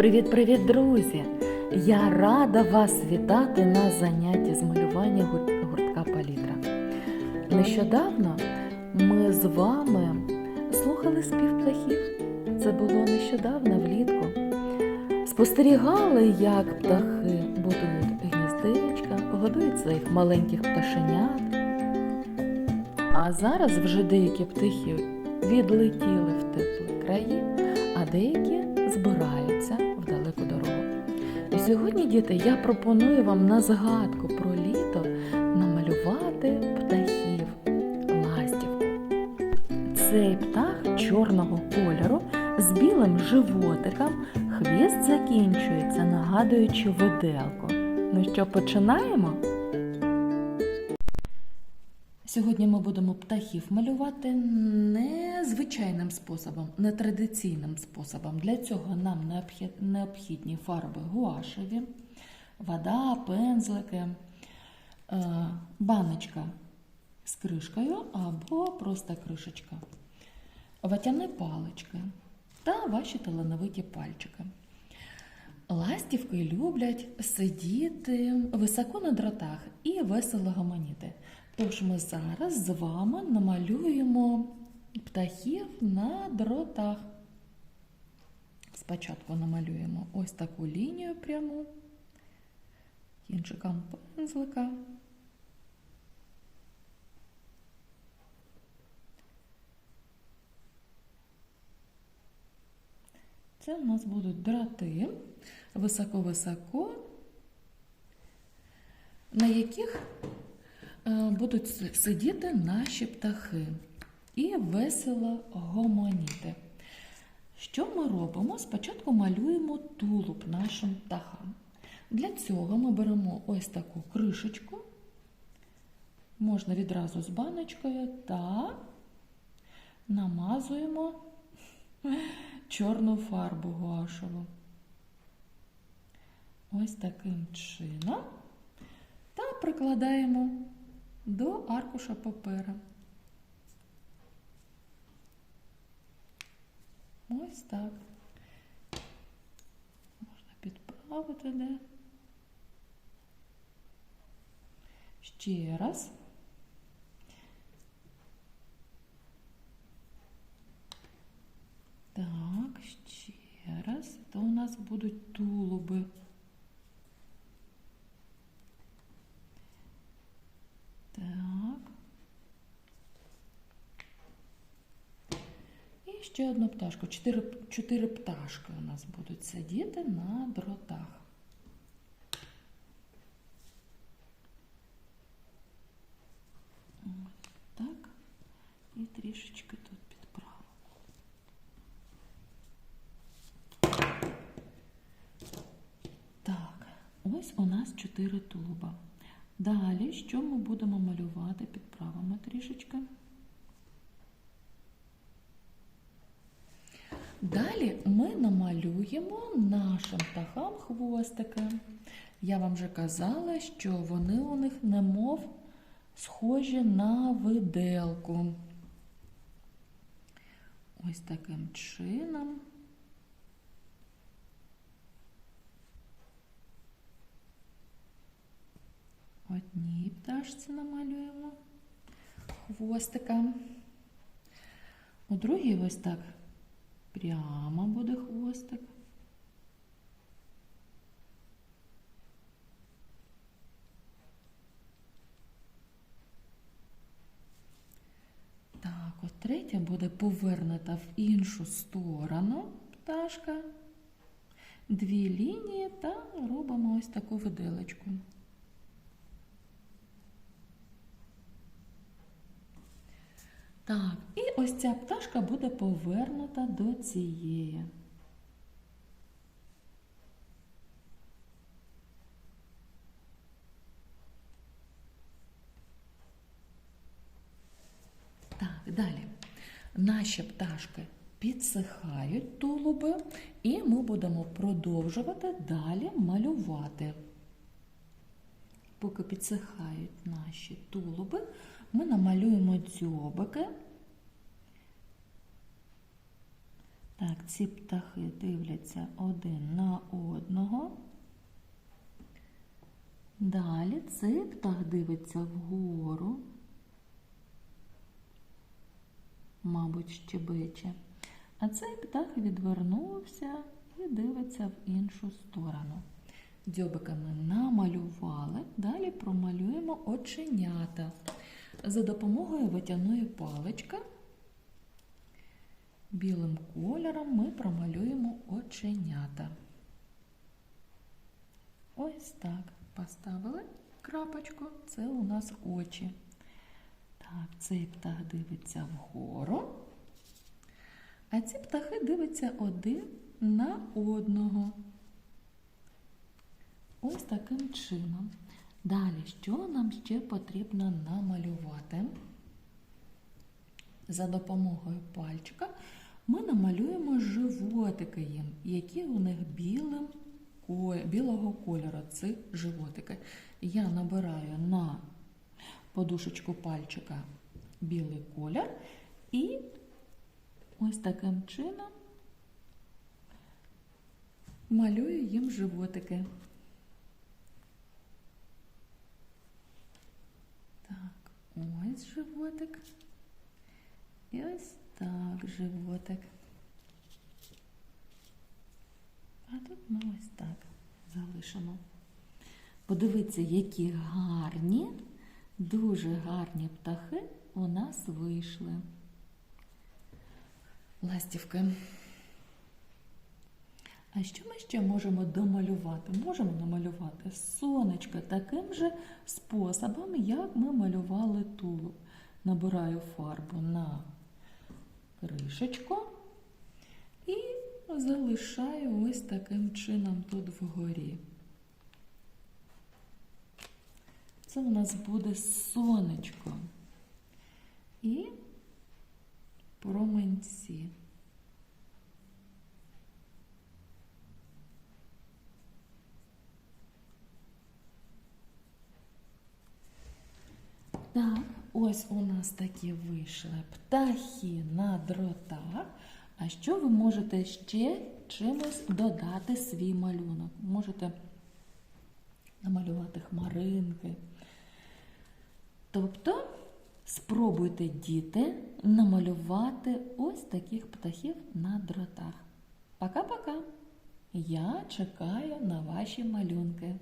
Привіт-привіт, друзі! Я рада вас вітати на занятті з малювання гуртка Палітра. Нещодавно ми з вами слухали спів птахів. Це було нещодавно влітку. Спостерігали, як птахи будують гніздечка, годують своїх маленьких пташенят. А зараз вже деякі птахи відлетіли в теплі краї, а деякі збираються сьогодні, діти, я пропоную вам на згадку про літо намалювати птахів ластівку. Цей птах чорного кольору з білим животиком, хвіст закінчується, нагадуючи виделку. Ну що, починаємо? Сьогодні ми будемо птахів малювати не звичайним способом, не традиційним способом. Для цього нам необхідні фарби гуашеві, вода, пензлики, е, баночка з кришкою або просто кришечка, ватяні палички та ваші талановиті пальчики. Ластівки люблять сидіти високо на дротах і весело гомоніти. Тож ми зараз з вами намалюємо птахів на дротах. Спочатку намалюємо ось таку лінію пряму кінчиком пензлика. Це у нас будуть дроти високо-високо, на яких будуть сидіти наші птахи і весело гомоніти. Що ми робимо? Спочатку малюємо тулуб нашим птахам. Для цього ми беремо ось таку кришечку, можна відразу з баночкою, та намазуємо чорну фарбу гуашеву. Ось таким чином. Та прикладаємо до аркуша папера. Ось так. Можна підправити де. Ще раз. Так, ще раз. Це у нас будуть тулуби. Так. І ще одну пташку. Чотири, чотири пташки у нас будуть сидіти на дротах. Ось так. І трішечки тут підправимо. Так, ось у нас чотири тулуба. Далі, що ми будемо малювати? Підправимо трішечки. Далі ми намалюємо нашим птахам хвостики. Я вам вже казала, що вони у них немов схожі на виделку. Ось таким чином. Одній пташці намалюємо хвостика. У другій ось так прямо буде хвостик. Так, от третя буде повернута в іншу сторону пташка. Дві лінії та робимо ось таку виделочку. Так, і ось ця пташка буде повернута до цієї. Так, далі. Наші пташки підсихають тулуби, і ми будемо продовжувати далі малювати. Поки підсихають наші тулуби, ми намалюємо дзьобики. Так, ці птахи дивляться один на одного. Далі цей птах дивиться вгору. Мабуть, щебече. А цей птах відвернувся і дивиться в іншу сторону. Дзьобика ми намалювали, далі промалюємо оченята. За допомогою витягної палички білим кольором ми промалюємо оченята. Ось так. Поставили крапочку, це у нас очі. Так, цей птах дивиться вгору, а ці птахи дивляться один на одного. Ось таким чином. Далі, що нам ще потрібно намалювати? За допомогою пальчика ми намалюємо животики їм, які у них білим, білого кольору. Це животики. Я набираю на подушечку пальчика білий колір і ось таким чином малюю їм животики. Так, ось животик. І ось так животик. А тут ми ось так залишимо. Подивіться, які гарні, дуже гарні птахи у нас вийшли. Ластівки. А що ми ще можемо домалювати? Можемо намалювати сонечко таким же способом, як ми малювали тулуб. Набираю фарбу на кришечку і залишаю ось таким чином тут вгорі. Це у нас буде сонечко і променці. Так, ось у нас такі вийшли птахи на дротах. А що ви можете ще чимось додати свій малюнок? Можете намалювати хмаринки. Тобто спробуйте, діти, намалювати ось таких птахів на дротах. Пока-пока! Я чекаю на ваші малюнки.